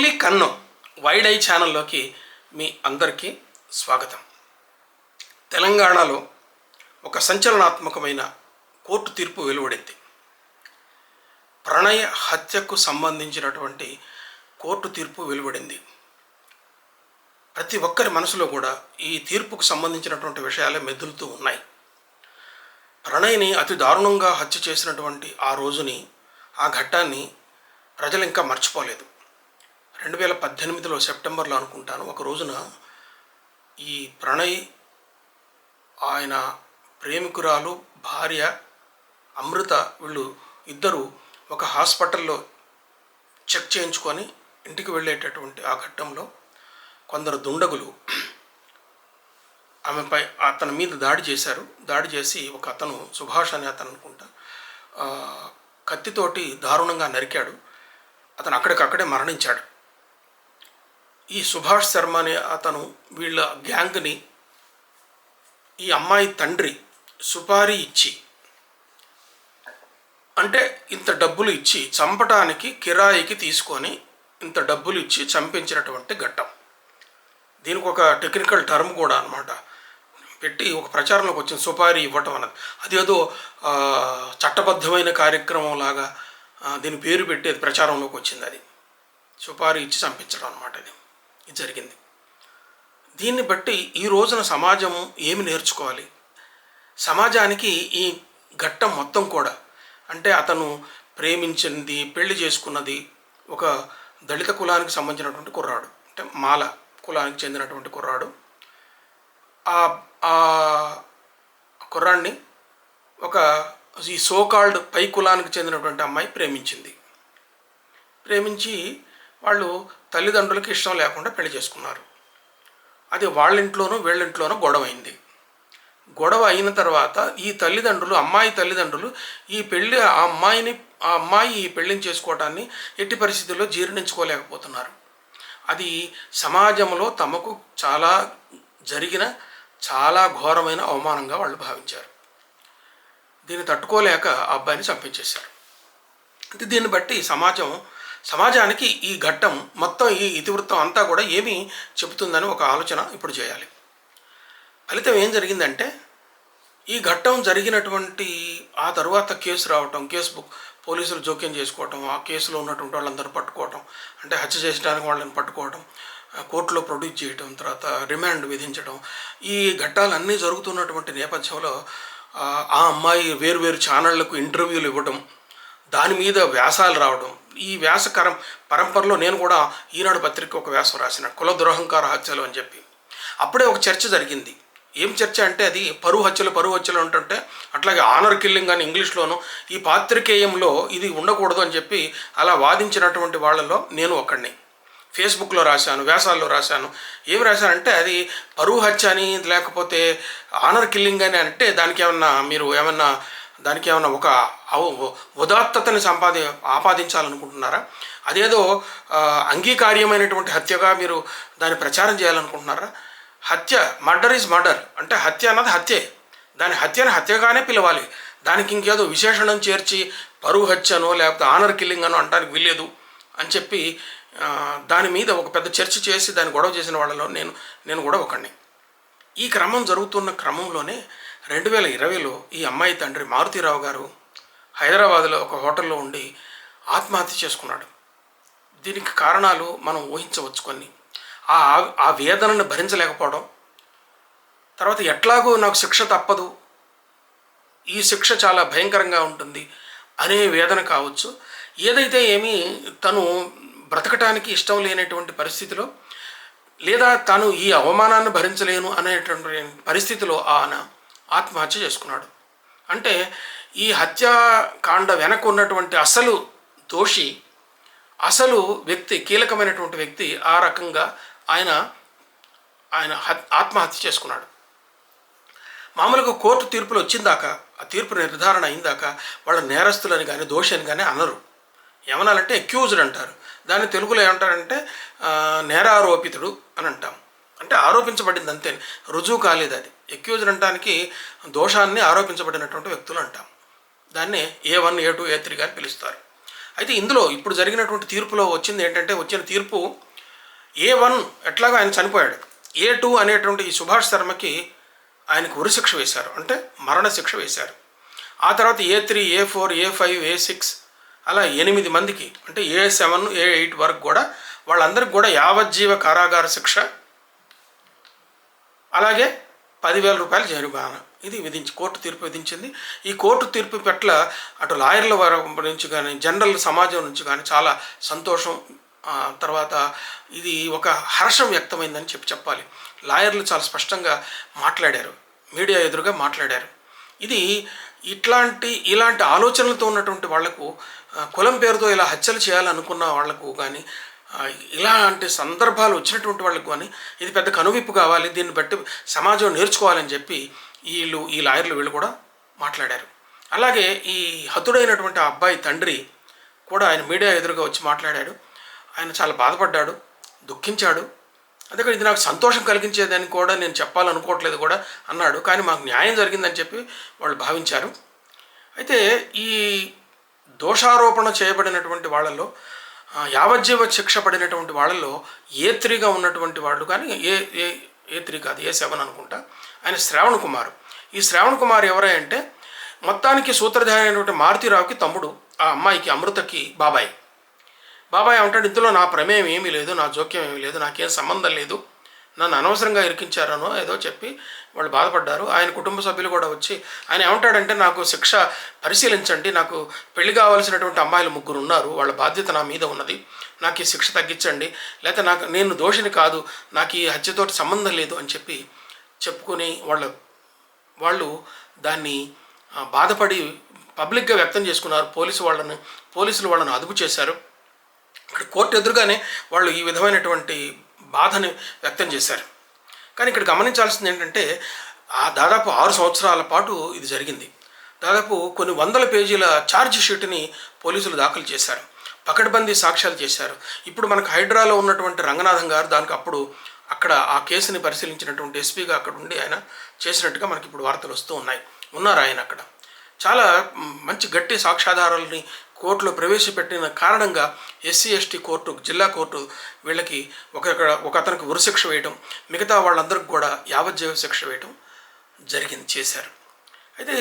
మౌలి కన్ను wide I ఛానల్లోకి మీ అందరికీ స్వాగతం. తెలంగాణలో ఒక సంచలనాత్మకమైన కోర్టు తీర్పు వెలువడింది. ప్రణయ హత్యకు సంబంధించినటువంటి కోర్టు తీర్పు వెలువడింది. ప్రతి ఒక్కరి మనసులో కూడా ఈ తీర్పుకు సంబంధించినటువంటి విషయాలే మెదులుతూ ఉన్నాయి. ప్రణయ్ని అతి దారుణంగా హత్య చేసినటువంటి ఆ రోజుని ఆ ఘట్టాన్ని ప్రజలు ఇంకా మర్చిపోలేదు. రెండు వేల పద్దెనిమిదిలో సెప్టెంబర్లో అనుకుంటాను ఒక రోజున ఈ ప్రణయ్ ఆయన ప్రేమికురాలు భార్య అమృత వీళ్ళు ఇద్దరు ఒక హాస్పిటల్లో చెక్ చేయించుకొని ఇంటికి వెళ్ళేటటువంటి ఆ ఘట్టంలో కొందరు దుండగులు ఆమెపై అతని మీద దాడి చేశారు. దాడి చేసి ఒక అతను సుభాష్ అనే అతను అనుకుంటా కత్తితోటి దారుణంగా నరికాడు. అతను అక్కడికక్కడే మరణించాడు. ఈ సుభాష్ శర్మ అనే అతను వీళ్ళ గ్యాంగ్ని ఈ అమ్మాయి తండ్రి సుపారీ ఇచ్చి అంటే ఇంత డబ్బులు ఇచ్చి చంపటానికి కిరాయికి తీసుకొని ఇంత డబ్బులు ఇచ్చి చంపించినటువంటి ఘట్టం. దీనికి ఒక టెక్నికల్ టర్మ్ కూడా అనమాట పెట్టి ఒక ప్రచారంలోకి వచ్చింది సుపారీ ఇవ్వటం అన్నది. అదేదో ఏదో చట్టబద్ధమైన కార్యక్రమం లాగా దీని పేరు పెట్టి ప్రచారంలోకి వచ్చింది అది. సుపారీ ఇచ్చి చంపించడం అనమాట అది. జరిగింది. దీన్ని బట్టి ఈ రోజున సమాజం ఏమి నేర్చుకోవాలి? సమాజానికి ఈ ఘట్టం మొత్తం కూడా అంటే అతను ప్రేమించింది పెళ్ళి చేసుకున్నది ఒక దళిత కులానికి సంబంధించినటువంటి కుర్రాడు అంటే మాల కులానికి చెందినటువంటి కుర్రాడు. ఆ కుర్రాడిని ఒక ఈ సోకాల్డ్ పై కులానికి చెందినటువంటి అమ్మాయి ప్రేమించింది. ప్రేమించి వాళ్ళు తల్లిదండ్రులకి ఇష్టం లేకుండా పెళ్ళి చేసుకున్నారు. అది వాళ్ళ ఇంట్లోనూ వీళ్ళ ఇంట్లోనూ గొడవ అయింది గొడవ అయిన తర్వాత ఈ తల్లిదండ్రులు అమ్మాయి తల్లిదండ్రులు ఈ పెళ్ళి ఆ అమ్మాయిని ఆ అమ్మాయి ఈ పెళ్ళిని చేసుకోవటాన్ని ఎట్టి పరిస్థితుల్లో జీర్ణించుకోలేకపోతున్నారు. అది సమాజంలో తమకు చాలా జరిగిన చాలా ఘోరమైన అవమానంగా వాళ్ళు భావించారు. దీన్ని తట్టుకోలేక ఆ అబ్బాయిని చంపించేశారు. అంటే దీన్ని బట్టి సమాజం సమాజానికి ఈ ఘట్టం మొత్తం ఈ ఇతివృత్తం అంతా కూడా ఏమి చెబుతుందని ఒక ఆలోచన ఇప్పుడు చేయాలి. ఫలితం ఏం జరిగిందంటే ఈ ఘట్టం జరిగినటువంటి ఆ తరువాత కేసు రావటం కేసు బుక్ పోలీసులు జోక్యం చేసుకోవటం ఆ కేసులో ఉన్నటువంటి వాళ్ళందరూ పట్టుకోవటం అంటే హత్య చేసడానికి వాళ్ళని పట్టుకోవటం కోర్టులో ప్రొడ్యూస్ చేయటం తర్వాత రిమాండ్ విధించడం ఈ ఘట్టాలన్నీ జరుగుతున్నటువంటి నేపథ్యంలో ఆ ఆ అమ్మాయి వేరు వేరు ఛానళ్ళకు ఇంటర్వ్యూలు ఇవ్వడం దాని మీద వ్యాసాలు రావడం ఈ వ్యాసకరం పరంపరలో నేను కూడా ఈనాడు పత్రిక ఒక వ్యాసం రాసిన కుల దురహంకార హత్యలు అని చెప్పి. అప్పుడే ఒక చర్చ జరిగింది. ఏం చర్చ అంటే అది పరువు హత్యలు పరువు హత్యలు అంటుంటే అట్లాగే ఆనర్ కిల్లింగ్ అని ఇంగ్లీష్లోను ఈ పాత్రికేయంలో ఇది ఉండకూడదు అని చెప్పి అలా వాదించినటువంటి వాళ్ళలో నేను ఒకడిని ఫేస్బుక్లో రాశాను వ్యాసాల్లో రాశాను. ఏం రాశానంటే అది పరువు హత్య అని లేకపోతే ఆనర్ కిల్లింగ్ అని అంటే దానికి ఏమన్నా మీరు ఏమన్నా దానికి ఏమైనా ఒక ఉదాత్తతను ఉదాత్తతని సంపాది ఆపాదించాలనుకుంటున్నారా? అదేదో అంగీకార్యమైనటువంటి హత్యగా మీరు దాన్ని ప్రచారం చేయాలనుకుంటున్నారా? హత్య మర్డర్ ఈజ్ మర్డర్. అంటే హత్య అన్నది హత్యే. దాని హత్యను హత్యగానే పిలవాలి. దానికి ఇంకేదో విశేషణం చేర్చి పరువు హత్యనో లేకపోతే ఆనర్ కిల్లింగ్ అనో అంటానికి వీల్లేదు అని చెప్పి దాని మీద ఒక పెద్ద చర్చ చేసి దాన్ని గొడవ చేసిన వాళ్ళలో నేను నేను కూడా ఒకడిని ఈ క్రమం జరుగుతున్న క్రమంలోనే రెండు వేల ఇరవైలో ఈ అమ్మాయి తండ్రి మారుతీరావు గారు హైదరాబాద్లో ఒక హోటల్లో ఉండి ఆత్మహత్య చేసుకున్నాడు. దీనికి కారణాలు మనం ఊహించవచ్చు కొన్ని. ఆ ఆ వేదనను భరించలేకపోవడం తర్వాత ఎట్లాగో నాకు శిక్ష తప్పదు ఈ శిక్ష చాలా భయంకరంగా ఉంటుంది అనే వేదన కావచ్చు. ఏదైతే ఏమి తను బ్రతకటానికి ఇష్టం లేనటువంటి పరిస్థితిలో లేదా తను ఈ అవమానాన్ని భరించలేను అనేటువంటి పరిస్థితిలో ఆయన ఆత్మహత్య చేసుకున్నాడు. అంటే ఈ హత్యాకాండ వెనక ఉన్నటువంటి అసలు దోషి అసలు వ్యక్తి కీలకమైనటువంటి వ్యక్తి ఆ రకంగా ఆయన ఆయన ఆత్మహత్య చేసుకున్నాడు. మామూలుగా కోర్టు తీర్పులు వచ్చిందాక ఆ తీర్పు నిర్ధారణ అయిందాక వాళ్ళ నేరస్తులని కానీ దోషని కానీ అనరు. ఏమనాలంటే అక్యూజ్డ్ అంటారు. దాన్ని తెలుగులో ఏమంటారంటే నేరారోపితుడు అని అంటాం. అంటే ఆరోపించబడింది అంతే రుజువు కాలేదు అది. ఎక్యూజ్ అంటానికి దోషాన్ని ఆరోపించబడినటువంటి వ్యక్తులు అంటాం. దాన్ని A one A two A three అని పిలుస్తారు. అయితే ఇందులో ఇప్పుడు జరిగినటువంటి తీర్పులో వచ్చింది ఏంటంటే వచ్చిన తీర్పు ఏ వన్ ఎట్లాగో ఆయన చనిపోయాడు. ఏ టూ అనేటువంటి ఈ సుభాష్ శర్మకి ఆయనకు ఉరిశిక్ష వేశారు. అంటే మరణ శిక్ష వేశారు. ఆ తర్వాత A three A four A five A six అలా ఎనిమిది మందికి అంటే ఏ సెవెన్ ఏ ఎయిట్ వరకు కూడా వాళ్ళందరికీ కూడా యావజ్జీవ కారాగార శిక్ష అలాగే పదివేల రూపాయల జరిమానా ఇది విధించి కోర్టు తీర్పు విధించింది. ఈ కోర్టు తీర్పు పట్ల అటు లాయర్ల వరకు నుంచి కానీ జనరల్ సమాజం నుంచి కానీ చాలా సంతోషం. తర్వాత ఇది ఒక హర్షం వ్యక్తమైందని చెప్పి చెప్పాలి. లాయర్లు చాలా స్పష్టంగా మాట్లాడారు. మీడియా ఎదురుగా మాట్లాడారు. ఇది ఇట్లాంటి ఇలాంటి ఆలోచనలతో ఉన్నటువంటి వాళ్ళకు కులం పేరుతో ఇలా హత్యలు చేయాలనుకున్న వాళ్ళకు కానీ ఇలాంటి సందర్భాలు వచ్చినటువంటి వాళ్ళకు కానీ ఇది పెద్ద కనువిప్పు కావాలి దీన్ని బట్టి సమాజం నేర్చుకోవాలని చెప్పి వీళ్ళు ఈ లాయర్లు వీళ్ళు కూడా మాట్లాడారు. అలాగే ఈ హతుడైనటువంటి ఆ అబ్బాయి తండ్రి కూడా ఆయన మీడియా ఎదురుగా వచ్చి మాట్లాడాడు. ఆయన చాలా బాధపడ్డాడు దుఃఖించాడు. అదే ఇది నాకు సంతోషం కలిగించేదని కూడా నేను చెప్పాలనుకోవట్లేదు కూడా అన్నాడు. కానీ మాకు న్యాయం జరిగిందని చెప్పి వాళ్ళు భావించారు. అయితే ఈ దోషారోపణ చేయబడినటువంటి వాళ్ళల్లో యావజ్జీవ శిక్ష పడినటువంటి వాళ్ళల్లో ఏ త్రీగా ఉన్నటువంటి వాళ్ళు కానీ ఏ ఏ ఏ త్రీ కాదు ఏ సెవెన్ అనుకుంటా. ఆయన శ్రావణ్ కుమార్. ఈ శ్రావణ్ కుమార్ ఎవరై అంటే మొత్తానికి సూత్రధారి అయినటువంటి మారుతిరావుకి తమ్ముడు ఆ అమ్మాయికి అమృతకి బాబాయ్. బాబాయ్ అంటాడు ఇందులో నా ప్రమేయం ఏమీ లేదు నా జోక్యం ఏమీ లేదు నాకేం సంబంధం లేదు నన్ను అనవసరంగా ఇరికించారనో ఏదో చెప్పి వాళ్ళు బాధపడ్డారు. ఆయన కుటుంబ సభ్యులు కూడా వచ్చి ఆయన ఏమంటాడంటే నాకు శిక్ష పరిశీలించండి నాకు పెళ్ళి కావాల్సినటువంటి అమ్మాయిలు ముగ్గురు ఉన్నారు వాళ్ళ బాధ్యత నా మీద ఉన్నది నాకు ఈ శిక్ష తగ్గించండి లేకపోతే నాకు నేను దోషిని కాదు నాకు ఈ హత్యతోటి సంబంధం లేదు అని చెప్పి చెప్పుకొని వాళ్ళ వాళ్ళు దాన్ని బాధపడి పబ్లిక్గా వ్యక్తం చేసుకున్నారు. పోలీసు వాళ్ళని పోలీసులు వాళ్ళని అదుపు చేశారు. ఇక్కడ కోర్టు ఎదురుగానే వాళ్ళు ఈ విధమైనటువంటి బాధని వ్యక్తం చేశారు. కానీ ఇక్కడ గమనించాల్సింది ఏంటంటే ఆ దాదాపు ఆరు సంవత్సరాల పాటు ఇది జరిగింది. దాదాపు కొన్ని వందల పేజీల ఛార్జ్ షీట్ని పోలీసులు దాఖలు చేశారు. పకడ్బందీ సాక్ష్యాలు చేశారు. ఇప్పుడు మనకు హైడ్రాలో ఉన్నటువంటి రంగనాథం గారు దానికి అప్పుడు అక్కడ ఆ కేసుని పరిశీలించినటువంటి ఎస్పీగా అక్కడ ఉండి ఆయన చేసినట్టుగా మనకి ఇప్పుడు వార్తలు వస్తూ ఉన్నాయి. ఉన్నారు ఆయన అక్కడ? చాలా మంచి గట్టి సాక్ష్యాధారాలని కోర్టులో ప్రవేశపెట్టిన కారణంగా ఎస్సీ ఎస్టీ కోర్టు జిల్లా కోర్టు వీళ్ళకి ఒక ఒక అతనికి ఉరిశిక్ష వేయటం మిగతా వాళ్ళందరికీ కూడా యావజ్జీవ శిక్ష వేయటం జరిగింది చేశారు. అయితే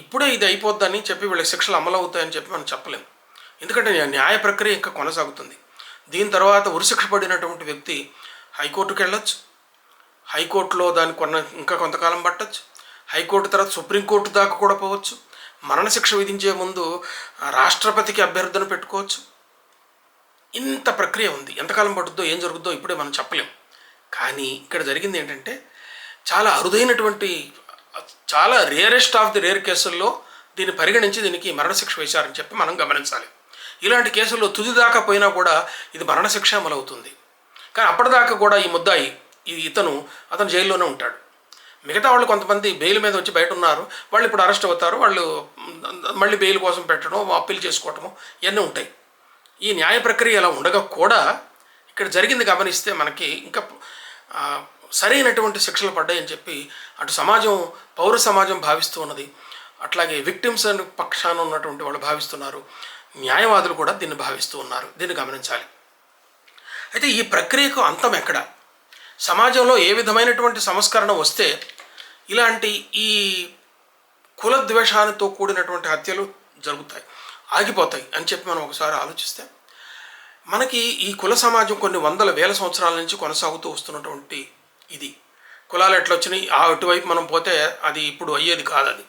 ఇప్పుడే ఇది అయిపోద్దని చెప్పి వీళ్ళకి శిక్షలు అమలు అవుతాయని చెప్పి మనం చెప్పలేము ఎందుకంటే న్యాయ ప్రక్రియ ఇంకా కొనసాగుతుంది. దీని తర్వాత ఉరిశిక్ష పడినటువంటి వ్యక్తి హైకోర్టుకి వెళ్ళొచ్చు హైకోర్టులో దాన్ని కొన్న ఇంకా కొంతకాలం పట్టచ్చు. హైకోర్టు తర్వాత సుప్రీంకోర్టు దాకా కూడా పోవచ్చు. మరణశిక్ష విధించే ముందు రాష్ట్రపతికి అభ్యర్థన పెట్టుకోవచ్చు. ఇంత ప్రక్రియ ఉంది. ఎంతకాలం పడుద్దో ఏం జరుగుతుందో ఇప్పుడే మనం చెప్పలేం. కానీ ఇక్కడ జరిగింది ఏంటంటే చాలా అరుదైనటువంటి చాలా రేరెస్ట్ ఆఫ్ ది రేర్ కేసుల్లో దీన్ని పరిగణించి దీనికి మరణశిక్ష వేశారని చెప్పి మనం గమనించాలి. ఇలాంటి కేసుల్లో తుది దాకా పోయినా కూడా ఇది మరణశిక్ష అమలవుతుంది. కానీ అప్పటిదాకా కూడా ఈ ముద్దాయి ఈ ఇతను అతను జైల్లోనే ఉంటాడు. మిగతా వాళ్ళు కొంతమంది బెయిల్ మీద వచ్చి బయట ఉన్నారు వాళ్ళు ఇప్పుడు అరెస్ట్ అవుతారు. వాళ్ళు మళ్ళీ బెయిల్ కోసం పెట్టడం అప్పీల్ చేసుకోవటము ఇవన్నీ ఉంటాయి. ఈ న్యాయ ప్రక్రియ ఇలా ఉండగా కూడా ఇక్కడ జరిగింది గమనిస్తే మనకి ఇంకా సరైనటువంటి శిక్షలు పడ్డాయని చెప్పి అటు సమాజం పౌర సమాజం భావిస్తూ ఉన్నది. అట్లాగే విక్టిమ్స్ అని పక్షాన ఉన్నటువంటి వాళ్ళు భావిస్తున్నారు. న్యాయవాదులు కూడా దీన్ని భావిస్తూ ఉన్నారు. దీన్ని గమనించాలి. అయితే ఈ ప్రక్రియకు అంతం ఎక్కడ? సమాజంలో ఏ విధమైనటువంటి సంస్కరణ వస్తే ఇలాంటి ఈ కుల ద్వేషాలతో కూడినటువంటి హత్యలు జరుగుతాయి ఆగిపోతాయి అని చెప్పి మనం ఒకసారి ఆలోచిస్తే మనకి ఈ కుల సమాజం కొన్ని వందల వేల సంవత్సరాల నుంచి కొనసాగుతూ వస్తున్నటువంటి ఇది. కులాలు ఎట్లా వచ్చినాయి? ఆ అటువైపు మనం పోతే అది ఇప్పుడు అయ్యేది కాదు అది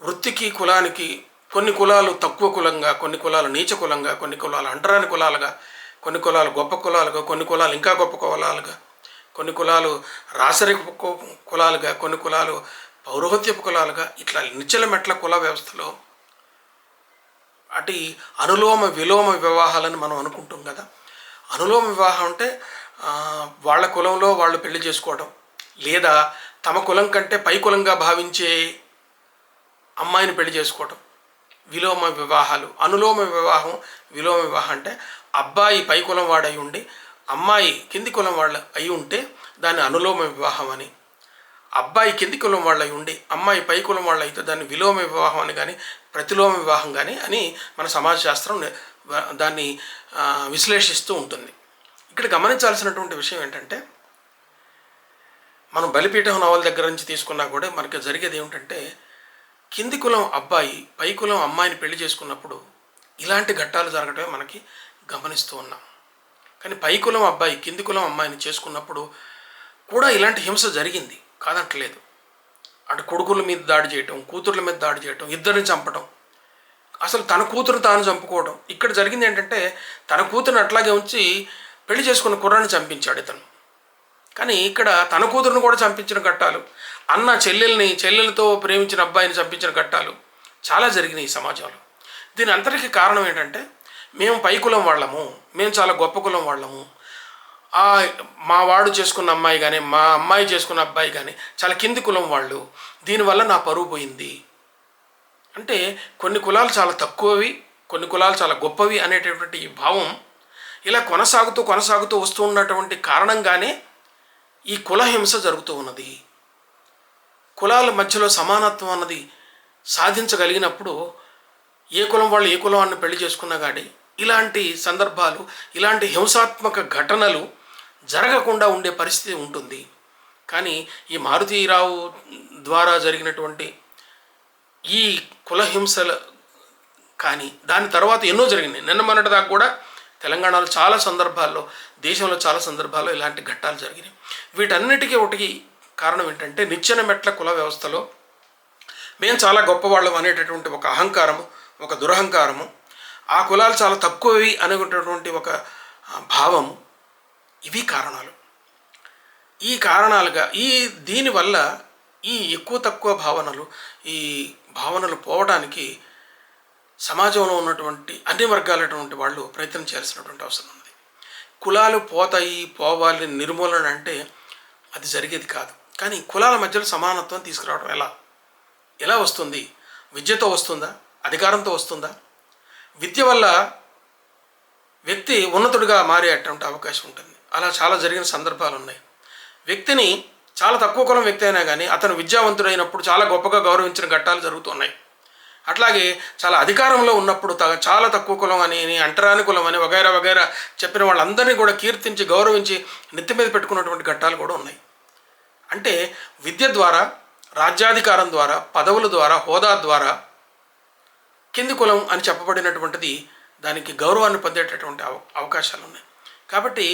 వృత్తికి కులానికి కొన్ని కులాలు తక్కువ కులంగా కొన్ని కులాలు నీచ కులంగా కొన్ని కులాలు అంటరాని కులాలుగా కొన్ని కులాలు గొప్ప కులాలుగా కొన్ని కులాలు ఇంకా గొప్ప కులాలుగా కొన్ని కులాలు రాసరిక కులాలుగా కొన్ని కులాలు పౌరోహత్యపు కులాలుగా ఇట్లా నిచ్చల మెట్ల కుల వ్యవస్థలో అటు అనులోమ విలోమ వివాహాలని మనం అనుకుంటాం కదా. అనులోమ వివాహం అంటే వాళ్ళ కులంలో వాళ్ళు పెళ్ళి చేసుకోవడం లేదా తమ కులం కంటే పై కులంగా భావించే అమ్మాయిని పెళ్ళి చేసుకోవడం విలోమ వివాహాలు అనులోమ వివాహం విలోమ వివాహం అంటే అబ్బాయి పై కులం వాడై ఉండి అమ్మాయి కింది కులం వాళ్ళ అయి ఉంటే దాన్ని అనులోమ వివాహం అని. అబ్బాయి కింది కులం వాళ్ళై ఉండి అమ్మాయి పై కులం వాళ్ళు అయితే దాన్ని విలోమ వివాహం అని కానీ ప్రతిలోమ వివాహం కానీ అని మన సమాజ శాస్త్రం దాన్ని విశ్లేషిస్తూ ఉంటుంది. ఇక్కడ గమనించాల్సినటువంటి విషయం ఏంటంటే మనం బలిపీఠం నవల దగ్గర నుంచి తీసుకున్నా కూడా మనకి జరిగేది ఏమిటంటే కింది కులం అబ్బాయి పై కులం అమ్మాయిని పెళ్ళి చేసుకున్నప్పుడు ఇలాంటి ఘట్టాలు జరగటమే మనకి గమనిస్తూ ఉన్నాం. కానీ పై కులం అబ్బాయి కింది కులం అమ్మాయిని చేసుకున్నప్పుడు కూడా ఇలాంటి హింస జరిగింది. కాదంటలేదు. అటు కొడుకుల మీద దాడి చేయటం కూతుర్ల మీద దాడి చేయటం ఇద్దరిని చంపటం. అసలు తన కూతురు తాను చంపుకోవడం ఇక్కడ జరిగింది ఏంటంటే తన కూతురుని అట్లాగే ఉంచి పెళ్ళి చేసుకున్న కుర్రాన్ని చంపించాడు ఇతను. కానీ ఇక్కడ తన కూతురును కూడా చంపించిన ఘట్టాలు అన్న చెల్లెల్ని చెల్లెలతో ప్రేమించిన అబ్బాయిని చంపించిన ఘట్టాలు చాలా జరిగినాయి ఈ సమాజంలో. దీని అంతటికీ కారణం ఏంటంటే మేము పై కులం వాళ్ళము మేము చాలా గొప్ప కులం వాళ్ళము. ఆ మా వాడు చేసుకున్న అమ్మాయి కానీ మా అమ్మాయి చేసుకున్న అబ్బాయి కానీ చాలా కింది కులం వాళ్ళు. దీనివల్ల నా పరువు పోయింది. అంటే కొన్ని కులాలు చాలా తక్కువవి కొన్ని కులాలు చాలా గొప్పవి అనేటటువంటి ఈ భావం ఇలా కొనసాగుతూ కొనసాగుతూ వస్తూ ఉన్నటువంటి కారణంగానే ఈ కుల హింస జరుగుతూ ఉన్నది. కులాల మధ్యలో సమానత్వం అన్నది సాధించగలిగినప్పుడు ఏ కులం వాళ్ళు ఏ కులం అన్న పెళ్ళి చేసుకున్నా కానీ ఇలాంటి సందర్భాలు ఇలాంటి హింసాత్మక ఘటనలు జరగకుండా ఉండే పరిస్థితి ఉంటుంది. కానీ ఈ మారుతీరావు ద్వారా జరిగినటువంటి ఈ కుల హింసలు కానీ దాని తర్వాత ఎన్నో జరిగినాయి. నిన్న మొన్నటి దాకా కూడా తెలంగాణలో చాలా సందర్భాల్లో దేశంలో చాలా సందర్భాల్లో ఇలాంటి ఘట్టాలు జరిగినాయి. వీటన్నిటికీ ఒకటి కారణం ఏంటంటే నిచ్చెన మెట్ల కుల వ్యవస్థలో మేము చాలా గొప్పవాళ్ళం అనేటటువంటి ఒక అహంకారము ఒక దురహంకారము ఆ కులాలు చాలా తక్కువవి అనేటటువంటి ఒక భావం ఇవి కారణాలు. ఈ కారణాలుగా ఈ దీనివల్ల ఈ ఎక్కువ తక్కువ భావనలు ఈ భావనలు పోవడానికి సమాజంలో ఉన్నటువంటి అన్ని వర్గాలటువంటి వాళ్ళు ప్రయత్నం చేయాల్సినటువంటి అవసరం ఉంది. కులాలు పోతాయి పోవాలి నిర్మూలన అంటే అది జరిగేది కాదు. కానీ కులాల మధ్యలో సమానత్వం తీసుకురావడం ఎలా? ఎలా వస్తుంది? విద్యతో వస్తుందా? అధికారంతో వస్తుందా? విద్య వల్ల వ్యక్తి ఉన్నతుడిగా మారేటువంటి అవకాశం ఉంటుంది. అలా చాలా జరిగిన సందర్భాలు ఉన్నాయి. వ్యక్తిని చాలా తక్కువ కులం వ్యక్తి అయినా కానీ అతను విద్యావంతుడైనప్పుడు చాలా గొప్పగా గౌరవించిన ఘట్టాలు జరుగుతున్నాయి. అట్లాగే చాలా అధికారంలో ఉన్నప్పుడు త- చాలా తక్కువ కులం అని అని అంటరాని కులం అని వగైరా వగైరా చెప్పిన వాళ్ళందరినీ కూడా కీర్తించి గౌరవించి నెత్తి మీద పెట్టుకున్నటువంటి ఘట్టాలు కూడా ఉన్నాయి. అంటే విద్య ద్వారా రాజ్యాధికారం ద్వారా పదవుల ద్వారా హోదా ద్వారా కింది కులం అని చెప్పబడినటువంటిది దానికి గౌరవాన్ని పొందేటటువంటి అవ అవకాశాలు ఉన్నాయి కాబట్టి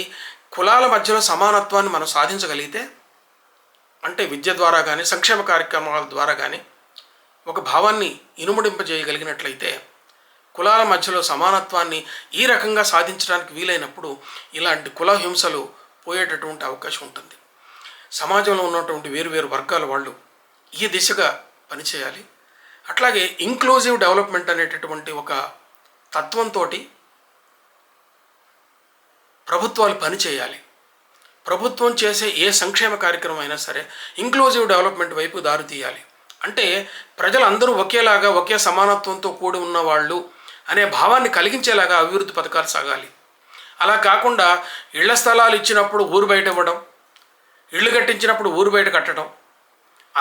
కులాల మధ్యలో సమానత్వాన్ని మనం సాధించగలిగితే అంటే విద్య ద్వారా కానీ సంక్షేమ కార్యక్రమాల ద్వారా కానీ ఒక భావాన్ని ఇనుముడింపజేయగలిగినట్లయితే కులాల మధ్యలో సమానత్వాన్ని ఈ రకంగా సాధించడానికి వీలైనప్పుడు ఇలాంటి కుల హింసలు పోయేటటువంటి అవకాశం ఉంటుంది. సమాజంలో ఉన్నటువంటి వేరు వేరు వర్గాల వాళ్ళు ఈ దిశగా పనిచేయాలి. అట్లాగే ఇంక్లూజివ్ డెవలప్మెంట్ అనేటటువంటి ఒక తత్వంతో ప్రభుత్వాలు పనిచేయాలి. ప్రభుత్వం చేసే ఏ సంక్షేమ కార్యక్రమం అయినా సరే ఇంక్లూజివ్ డెవలప్మెంట్ వైపు దారి తీయాలి. అంటే ప్రజలందరూ ఒకేలాగా ఒకే సమానత్వంతో కూడి ఉన్నవాళ్ళు అనే భావాన్ని కలిగించేలాగా అభివృద్ధి పథకాలు సాగాలి. అలా కాకుండా ఇళ్ళ స్థలాలు ఇచ్చినప్పుడు ఊరు బయట ఇవ్వడం ఇళ్ళు కట్టించినప్పుడు ఊరు బయట కట్టడం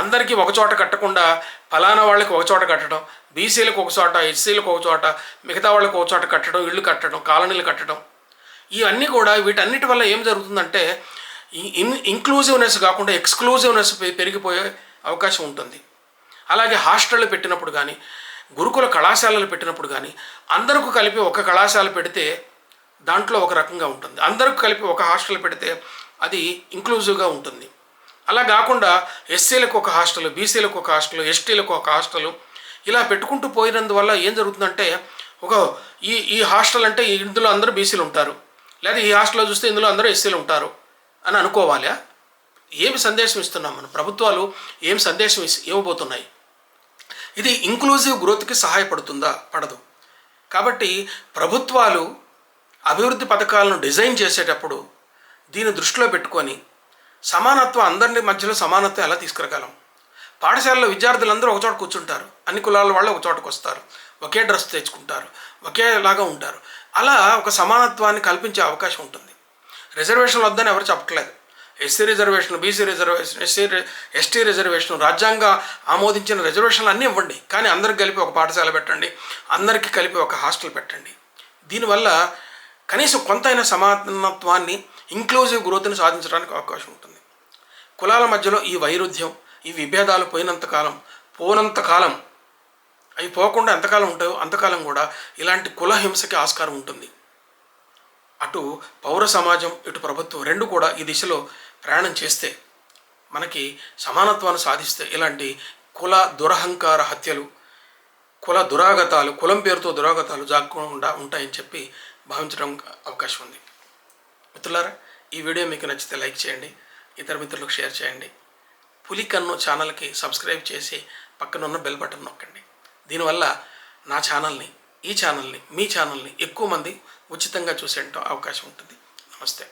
అందరికీ ఒక చోట కట్టకుండా ఫలానా వాళ్ళకి ఒక చోట కట్టడం బీసీలకు ఒక చోట ఎస్సీలకు ఒక చోట మిగతా వాళ్ళకి ఒక చోట కట్టడం ఇళ్ళు కట్టడం కాలనీలు కట్టడం. ఇవన్నీ కూడా వీటన్నిటి వల్ల ఏం జరుగుతుందంటే ఇన్ ఇంక్లూజివ్నెస్ కాకుండా ఎక్స్క్లూజివ్నెస్ పెరిగిపోయే అవకాశం ఉంటుంది. అలాగే హాస్టళ్ళు పెట్టినప్పుడు కానీ గురుకుల కళాశాలలు పెట్టినప్పుడు కానీ అందరికీ కలిపి ఒక కళాశాల పెడితే దాంట్లో ఒక రకంగా ఉంటుంది. అందరికీ కలిపి ఒక హాస్టల్ పెడితే అది ఇంక్లూజివ్గా ఉంటుంది. అలా కాకుండా ఎస్సీలకు ఒక హాస్టల్ బీసీలకు ఒక హాస్టల్ ఎస్టీలకు ఒక హాస్టల్ ఇలా పెట్టుకుంటూ పోయినందువల్ల ఏం జరుగుతుందంటే ఒక ఈ ఈ హాస్టల్ అంటే ఇందులో అందరూ బీసీలు ఉంటారు. లేదా ఈ హాస్టల్లో చూస్తే ఇందులో అందరూ ఎస్సీలు ఉంటారు అని అనుకోవాలా? ఏమి సందేశం ఇస్తున్నాం మనం? ప్రభుత్వాలు ఏం సందేశం ఇవ్వబోతున్నాయి? ఇది ఇంక్లూజివ్ గ్రోత్కి సహాయపడుతుందా? పడదు. కాబట్టి ప్రభుత్వాలు అభివృద్ధి పథకాలను డిజైన్ చేసేటప్పుడు దీన్ని దృష్టిలో పెట్టుకొని సమానత్వం అందరి మధ్యలో సమానత్వం ఎలా తీసుకురగలం? పాఠశాలలో విద్యార్థులందరూ ఒక చోట కూర్చుంటారు. అన్ని కులాల వాళ్ళు ఒక చోటకు వస్తారు. ఒకే డ్రెస్ తెచ్చుకుంటారు. ఒకేలాగా ఉంటారు. అలా ఒక సమానత్వాన్ని కల్పించే అవకాశం ఉంటుంది. రిజర్వేషన్లు వద్దని ఎవరు చెప్పట్లేదు. SC reservation BC reservation SC ST reservation రాజ్యాంగ ఆమోదించిన రిజర్వేషన్లు అన్నీ ఇవ్వండి. కానీ అందరికి కలిపి ఒక పాఠశాల పెట్టండి. అందరికీ కలిపి ఒక హాస్టల్ పెట్టండి. దీనివల్ల కనీసం కొంతైనా సమానత్వాన్ని ఇంక్లూజివ్ గ్రోత్ని సాధించడానికి అవకాశం ఉంటుంది. కులాల మధ్యలో ఈ వైరుధ్యం ఈ విభేదాలు పోయినంతకాలం పోనంతకాలం అవి పోకుండా ఎంతకాలం ఉంటాయో అంతకాలం కూడా ఇలాంటి కుల హింసకి ఆస్కారం ఉంటుంది. అటు పౌర సమాజం ఇటు ప్రభుత్వం రెండు కూడా ఈ దిశలో ప్రయాణం చేస్తే మనకి సమానత్వాన్ని సాధిస్తే ఇలాంటి కుల దురహంకార హత్యలు కుల దురాగతాలు కులం పేరుతో దురాగతాలు జాగకుండా ఉంటాయని చెప్పి భావించడం అవకాశం ఉంది. మిత్రులారా ఈ వీడియో మీకు నచ్చితే లైక్ చేయండి ఇతర మిత్రులకు షేర్ చేయండి. పులికన్ను ఛానల్కి సబ్స్క్రైబ్ చేసి పక్కన ఉన్న బెల్ బటన్ నొక్కండి. దీనివల్ల నా ఛానల్ని ఈ ఛానల్ని మీ ఛానల్ని ఎక్కువ మంది ఉచితంగా చూసేటో అవకాశం ఉంటుంది. నమస్తే.